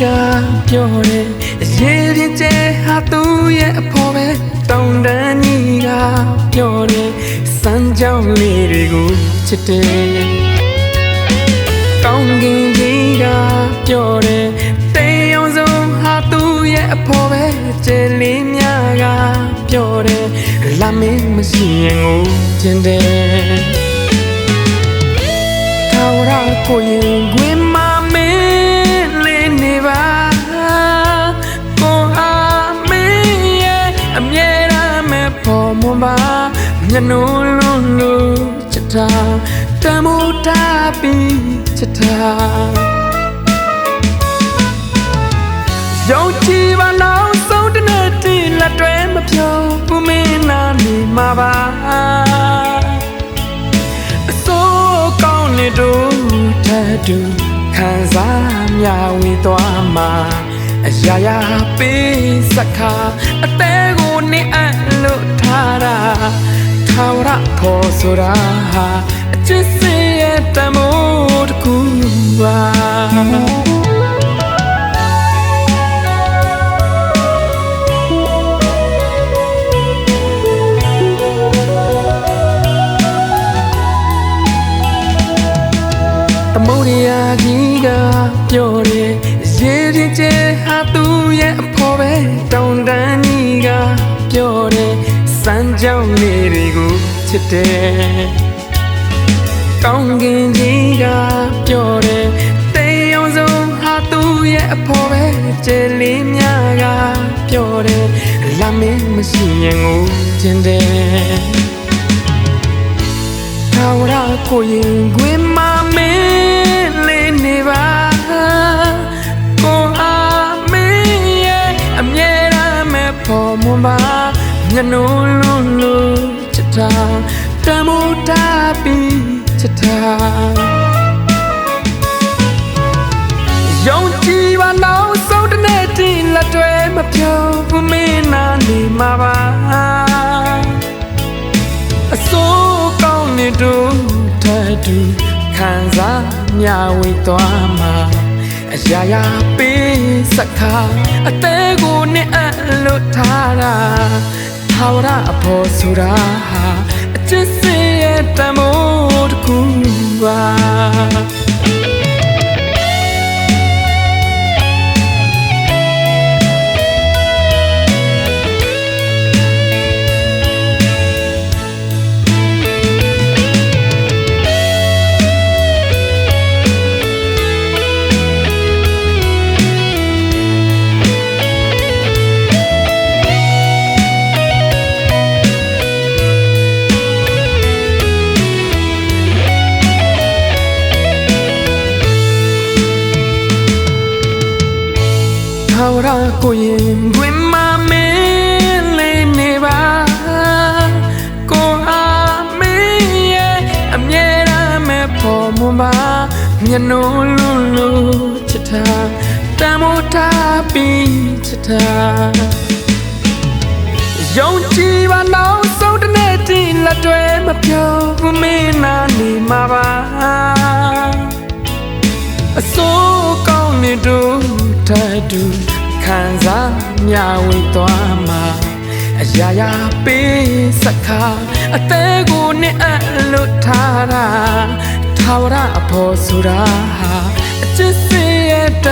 ပြောတယ်ရေရင်ကျဲဟာသူ့ရဲ့အဖော်ပဲတောင်းတန်းကြီးကပြောတယ်စမ်းကြောင်းလေးတွေကိုချစ်တယ်ကောင်းကင်ကြီးကပြောတယ်တေးအောင်ဆုံးဟာသူ့ရဲ့အဖော်ပဲကျဲလေးများကပြောတယ်လာမင်းမရှိရင်ကိုကျင်တယ်ထာဝရကိုရင်ခွင်မ နှာလုံးလို့ချစ်တာတမိုးတာပြီးချစ်တာယုံကြည်ပါနောက်ဆုံးတစ်နေ့တည်းလက်တွဲမဖြုံဘူးမင်းနာနေမှာပါအစိုးကောင်းနေတို့တတူခံစားမြဝေသွားမှာအရာရာပေးစခါအသေးကိုနေအပ်လို့ထားတာ ထာဝရခေါ်ဆိုတာဟာအချစ်စင်ရဲ့တမိုးတစ်ခုပါသမုဒ္ဒရာကြီးကပြောတယ်ရေရင်ကျဲဟာသူ့ရဲ့အဖော်ပဲတောင်းတန်းကြီးကပြောတယ် စမ်းကြောင်းလေးတွေကိုချစ်တယ်ကောင်းကင်ကြီးကပြောတယ်တေးအောင်ဆုံးဟာသူ့ရဲ့အဖော်ပဲကျဲလေးများကပြောတယ်လာမင်းမရှိရင်ကိုကျင်တယ်ထာဝရကိုရင်ခွင်မမင်း မျက်နှာလုံးလို့ချစ်တာတမိုးတာပြီးချစ်တာယုံကြည်ပါနောက်ဆုံးတစ်နေ့တည်းလက်တွဲမပြောဘူးမင်းနာနေမှာပါအစိုးကောင်းနေတို့တတူခံစားမြဝေသွားမှာအရာရာပေးစခါအသေးကိုနဲ့အလို့ထားတာ ထာဝရအဖို့ဆိုတာဟာအချစ်စင်ရဲ့တမိုးတစ်ခုပါ ထာဝရကိုရင်တွင်မမင်းလေးနေပါကိုအားမင်းရဲ့အမြဲတမ်းမဲ့ဖို့မပါမျက်နှာလုံးလို့ချစ်တာတမိုးတာပြီးချစ်တာယုံကြည်ပါနောက်ဆုံးတစ်နေ့တည်းလက်တွဲမပြောဘူးမင်းနာနေမှာပါအစိုးကောင်းနေတို့ တတူခံစားမြဝေသွားမှာအရာရာပေးစခါအသေးကိုနဲ့အလို့ထားတာထာဝရအဖို့ဆိုတာဟာအချစ်စင်ရဲ့တ